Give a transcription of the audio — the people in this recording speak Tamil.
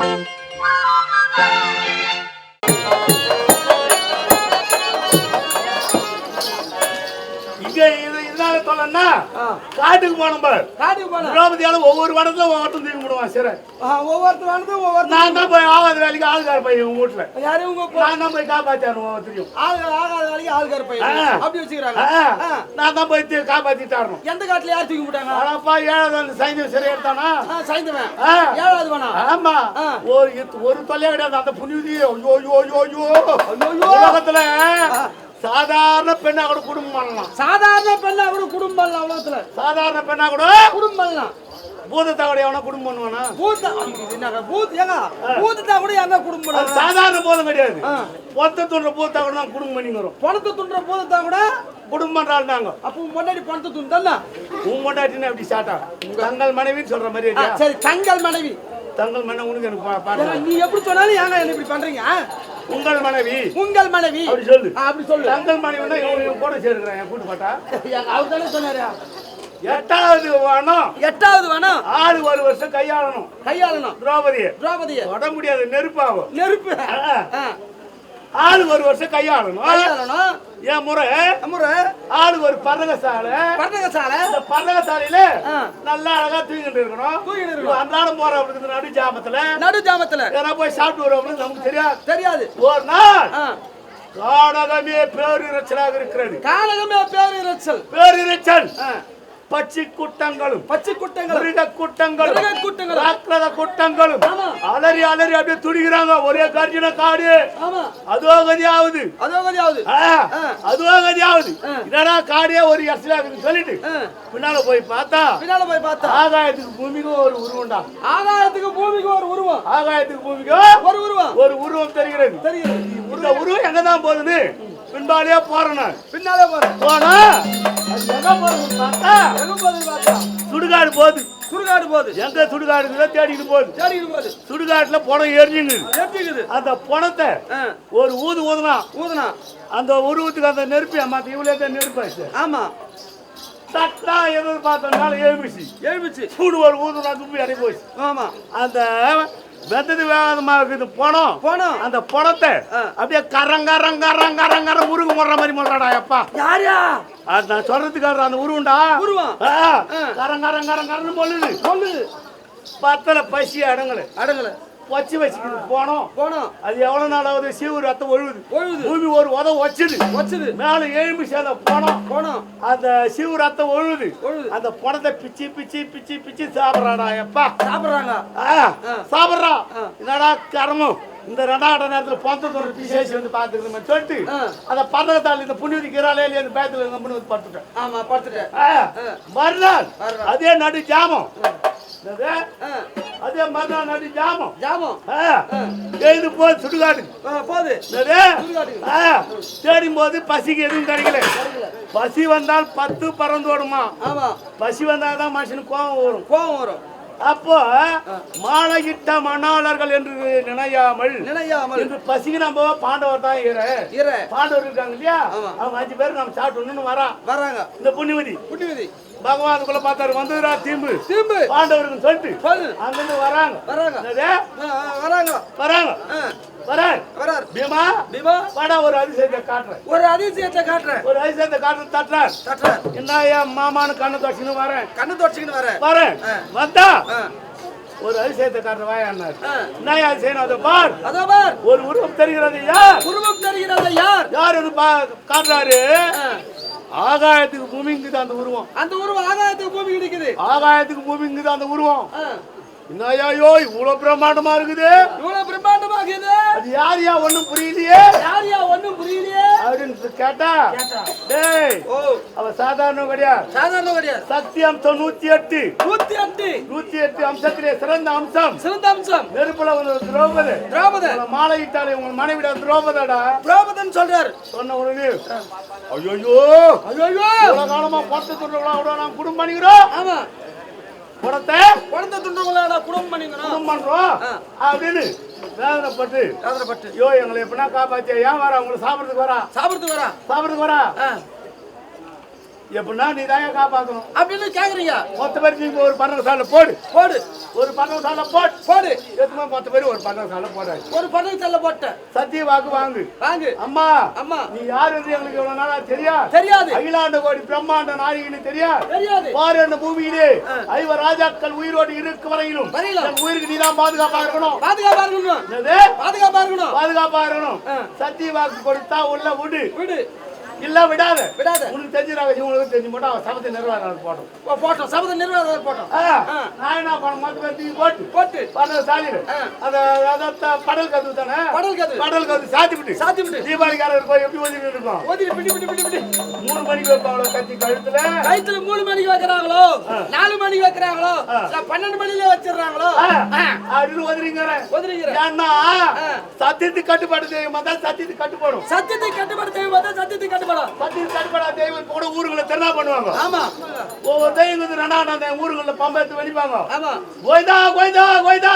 Thank you. ஆ. காட்டுக்கு போனோம் பாரு. காட்டுக்கு போன திரௌபதியால ஒவ்வொரு வடத்துல ஒவ்வொருத்தன் தூக்கி விடுவான் சரி. ஒவ்வொருத்தர் வந்து ஒவ்வொருத்தர் நான் தான் போய் ஆகாத வேலைக்கு ஆளுக்கார பையன் உங்க வீட்டுல. யாரும் உங்க நான் தான் போய் காப்பாத்தியாரு ஒவ்வொருத்தரையும் ஆள் ஆகாத வேலைக்கு ஆள்கார பையன். அப்படி வச்சுக்கிறாங்க. நான் தான் போய் காப்பாத்திட்டாரணும். எந்த காட்டுல யார் தூக்கி போட்டாங்க? ஆனாப்பா ஏழாவது சைன்யம் சரி எடுத்தானா? ஆ. ஏழாவது வேணா. ஆமா. ஒரு ஒரு தொல்லையே கிடையாது. அந்த புனிதி. ஐயோ ஐயோ ஐயோ ஐயோ. ஐயோ. உலகத்துல சாதாரண பெண்ணா கூட குடும்பம் பண்ணலாம். சாதாரண பெண்ணா கூட குடும்பம் இல்ல உலகத்துல. சாதாரண பெண்ணா கூட குடும்பம் இல்ல பூதத்தை கூட எவனா குடும்பம் பண்ணுவானா? பூத்த பூத் ஏங்க பூத்தா கூட குடும்பம் சாதாரண போதம் கிடையாது. பொத்த துன்ற பூத்தா கூட தான் குடும்பம் பண்ணி வரும். பணத்தை துண்ட பூத்தா கூட குடும்பம் பண்றாள் நாங்க அப்போ முன்னாடி பணத்தை துண்டா உன் கொண்டாட்டின்னு அப்படி சாட்டா? தங்கள் மனைவின்னு சொல்ற மாதிரி சரி தங்கள் மனைவி. தங்கள் மனைவி உனக்கு எனக்கு நீ எப்படி சொன்னாலும் ஏங்க என்ன இப்படி பண்றீங்க? உங்கள் மனைவி. உங்கள் மனைவி. அப்படி சொல்லு. அப்படி சொல்லு. தங்கள் இவன் கூட சேர்க்கிறேன் என் கூட்டு பாட்டா. அவர் தானே சொன்னாரு. எட்டாவது வேணும் எட்டாவது வேணும் ஆறு ஒரு வருஷம் கையாளணும். கையாளணும். திரௌபதியை. திரௌபதிய. தொட முடியாது நெருப்பாகும் நெருப்பு. ஆளு ஒரு வருஷம் கையாளணும். என் முறை. அமுறை ஆளு ஒரு பறகசாலை பட்டகசாலை இந்த பறகசாலையில ஆ. நல்லா அழகா தூங்கிட்டு இருக்கணும். தூங்கிட்டு இருக்கணும். அன்றாடம் போற அப்படின்னு நடு ஜாமத்துல. நடு ஜாமத்துல. ஏன்னா போய் சாப்பிட்டு வரும் அப்படின்னு நமக்கு தெரியாது. தெரியாது. ஒரு நாள் காடகமே பேரிரைச்சலாக இருக்கிறது. இறைச்சல் பேரிரைச்சல். ஆ, பச்சை குட்டங்களும் பச்சை குட்டங்கள் மிருக கூட்டங்களும் மிருக கூட்டங்களும். ராக்கிரத கூட்டங்களும் ஆமா. அலறி அலறி அப்படியே துடிக்கிறாங்க ஒரே கர்ஜன காடு. ஆமா. அதோ கதியாவது அதோ கதையாவது. அதுவோ கதியாவது. என்னடா காடே ஒரு எஸ்ல இருக்குன்னு சொல்லிட்டு பின்னால போய் பார்த்தா பின்னால போய் பார்த்தா. ஆகாயத்துக்கு பூமிக்கும் ஒரு உருவம்டா. ஆகாயத்துக்கு பூமிக்கு ஒரு உருவம். ஆகாயத்துக்கு பூமிக்கும் ஒரு உருவம். ஒரு உருவம் தெரிகிறது. தெரியுது இந்த உருவம் எங்க தான் போகுதுன்னு பின்பாலே போறேன். பின்னாலே போறேன். போனா அது எங்க போகுதுன்னு பார்த்தா எங்க போகுது பார்த்தா? சுடுகாடு போகுது. சுடுகாடு போகுது. எங்க சுடுகாடு தேடிட்டு போகுது. தேடிட்டு போகுது. சுடுகாட்டுல பணம் எரிஞ்சுங்குது. எடுத்துக்குது அந்த பணத்தை ஒரு ஊது ஊதுனா ஊதுனா. அந்த உருவத்துக்கு அந்த நெருப்பு அம்மா இவ்வளோ தான் நெருப்பாச்சு ஆமா. தட்டா எதிர்பார்த்தனால எழுப்பிச்சு எழுப்பிச்சு சூடு ஒரு ஊதுனா துப்பி அடி போச்சு. ஆமா. அந்த வெந்தது வேகமா இருக்குது பணம் போனோம். அந்த பணத்தை. அப்படியே கரங்கரங்கரங்கரங்கர முருகு முடுற மாதிரி முடுறாடா எப்பா யாரியா? அது நான் சொல்றதுக்காக அந்த உருவண்டா. உருவம். ஆ, ஆ. கரங்கரங்கரங்கரன்னு பொல்லுது. சொல்லுது பத்தல பசி அடங்கல. அடங்கல. வச்சு வச்சுக்கிது போனோம். போனோம். அது எவ்வளவு நாளாவது சீவு ரத்தம் ஒழுகுது. ஒழுகுது. பூமி ஒரு உதவ வச்சுது. வச்சுது. மேல எழும்பி சேர்ந்த பணம் போனோம். அந்த சீவு ரத்தம் ஒழுகுது. ஒழுகுது. அந்த பணத்தை பிச்சு பிச்சு பிச்சு பிச்சு சாப்பிட்றாடா எப்பா சாப்பிடுறாங்க. ஆ, சாப்பிட்றா. ஆ. என்னடா கர்மம்? இந்த ரெண்டாவது நேரத்துல பொந்த தோற விசேஷம் வந்து பாத்துக்கணும் சொல்லிட்டு. அந்த பந்தகத்தாள் இந்த புண்ணியதி கிராலே இல்லையா அந்த பேத்துல நம்ம வந்து படுத்துட்டேன். ஆமா படுத்துட்டேன். மறுநாள். அதே நடு ஜாமம். அதே மறுநாள் நடு ஜாமம். ஜாமம். ஆ, எழுந்து போய் சுடுகாடு. போகுது தேடும் போது பசிக்கு எதுவும் கிடைக்கல. பசி வந்தால் பத்து பறந்து ஓடுமா? ஆமா. பசி வந்தால் தான் மனுஷனுக்கு கோபம் வரும். கோவம் வரும். அப்போ மாலையிட்ட மணாளர்கள் என்று நினையாமல் நினையாமல். என்று பசிக்கு நம்ம பாண்டவர் தான் இரு இர பாண்டவர் இருக்காங்க இல்லையா. அவங்க அஞ்சு பேர் நம்ம சாப்பிட்டோம்னு வரா வர்றாங்க இந்த புண்ணியவதி. புண்ணியவதி. பகவான் அதுக்குள்ள பார்த்தாரு வந்துடுறா தீம்பு. திரும்ப பாண்டவருக்கு சொல்லிட்டு சொல்லு அங்கிருந்து வராங்க. வராங்க. ஆ, வராங்க. வர்றார் பீமா? பீமா? வாடா ஒரு அதிசயத்தை காட்டுறேன். ஒரு அதிசயத்தை காட்டுறேன். ஒரு அதிசயத்தை காட்டுறது தட்டுறார். காட்டுறேன் என்ன என் மாமான்னு கண்ணை தொடச்சுன்னு வரேன். கண்ணு தொடச்சிக்கின்னு வரேன். வரேன். வந்தா? ஒரு அதிசயத்தை காட்டுற. என்ன அதிசயம் அதை பார். அதோ பார். ஒரு உருவம் தெரிகிறது யார்? உருவம் தெரிகிறது யார்? யார் காட்டுறாரு? ஆகாயத்துக்கு பூமிங்குது அந்த உருவம். அந்த உருவம் ஆகாயத்துக்கு பூமி கிடைக்குது ஆகாயத்துக்கு பூமிங்குது அந்த உருவம். என்னையோ இவ்வளவு பிரம்மாண்டமா இருக்குது. இவ்வளவு பிரம்மாண்டமாகுது அது யார் யா ஒண்ணும் புரியலையே. யார் யா ஒண்ணும் புரியலையே. அப்படின்னு கேட்டா கேட்டா. டேய் ஓ. அவ சாதாரண கிடையாது சாதாரண கிடையாது அம்சம் நூத்தி எட்டு. நூத்தி எட்டு. நூத்தி எட்டு அம்சத்திலே சிறந்த அம்சம். சிறந்த அம்சம். நெருப்புல வந்து திரௌபதி. திரௌபதி. மாலையிட்டாலே உங்க மனைவிட திரௌபதடா? திரௌபதன் சொல்றாரு. சொன்ன உடனே ஐயோ ஐயோ காலமா பொறுத்த துறவுகளா நான் குடும்பம் பண்ணிக்கிறோம்? ஆமா. குடத்தை குழந்தை துண்டுங்களா குடும்பம் பண்றோம். அப்படின்னு வேதனைப்பட்டு ஆதரப்பட்டு ஐயோ எங்களை எப்படின்னா காப்பாத்தியா? ஏன் வரா? உங்களை சாப்பிடுறதுக்கு வரா? சாப்பிடுறதுக்கு வரா? சாப்பிடுறதுக்கு வரா? எப்படின்னா நீ தான் காப்பாற்றணும் அப்படின்னு கேக்குறீங்க. மொத்த பேருக்கு நீங்க ஒரு பண்டகசாலை போடு. போடு. ஒரு பண்டகசாலை போடு. போடு. எத்தனை மொத்த பேர் ஒரு பண்டகசாலை போடாது? ஒரு படகு தள்ள போட்டேன். சத்திய வாக்கு வாங்கு. வாங்கு. அம்மா அம்மா. நீ யாரு என்று எங்களுக்கு இவ்வளவு நாளா தெரியாது தெரியாது. அகிலாண்ட கோடி பிரம்மாண்ட நாயகின்னு தெரியாது தெரியாது. பாரு அந்த பூமியிலே ஐவ ராஜாக்கள் உயிரோடு இருக்கு வரையிலும். உயிருக்கு நீதான் பாதுகாப்பா இருக்கணும். பாதுகாப்பா இருக்கணும். பாதுகாப்பா இருக்கணும். பாதுகாப்பா இருக்கணும். சத்திய வாக்கு கொடுத்தா உள்ள விடு. விடு. இல்ல விடாத. விடாத. உனக்கு தெரிஞ்ச உனக்கு தெரிஞ்சு மட்டும் அவன் சபத்தை நிறைவேறாது போட்டோம். போட்டோம். சபத நிர்வாகம் போட்டோம். நான் என்ன பண்ண மொத்த தூக்கி போட்டு. போட்டு. படல். அத அத படல் கது தானே? படல் கது படல் கது சாத்தி விட்டு சாத்தி விட்டு தீபாவளிக்காரர் இருக்கும் எப்படி ஒதுக்கிட்டு இருக்கும் ஓதிட்டு பிடி பிடி பிடி பிடி. மூணு மணிக்கு வைப்பாங்களோ கத்தி கழுத்துல? கைத்துல மூணு மணிக்கு வைக்கிறாங்களோ? நாலு மணிக்கு வைக்கிறாங்களோ? பன்னெண்டு மணில வச்சிடுறாங்களோ? அப்படின்னு ஒதுரிங்கிற ஏன்னா சத்தியத்துக்கு கட்டுப்பாடு தெய்வமா தான் சத்தியத்துக்கு கட்டுப்படும். சத்தியத்தை கட்டுப்பாடு தெய்வம் பார்த்தா சத்தியத்தை கட்டுப்படும். சத்தியத்துக்கு கட்டுப்பாடா தெய்வம். இப்ப கூட ஊருக்குள்ள திருநா பண்ணுவாங்க. ஆமா. ஒவ்வொரு தெய்வம் ரெண்டா ஊருக்குள்ள பம்பை எடுத்து வெளிப்பாங்க ஆமா. கோய்தா கோய்தா கோய்தா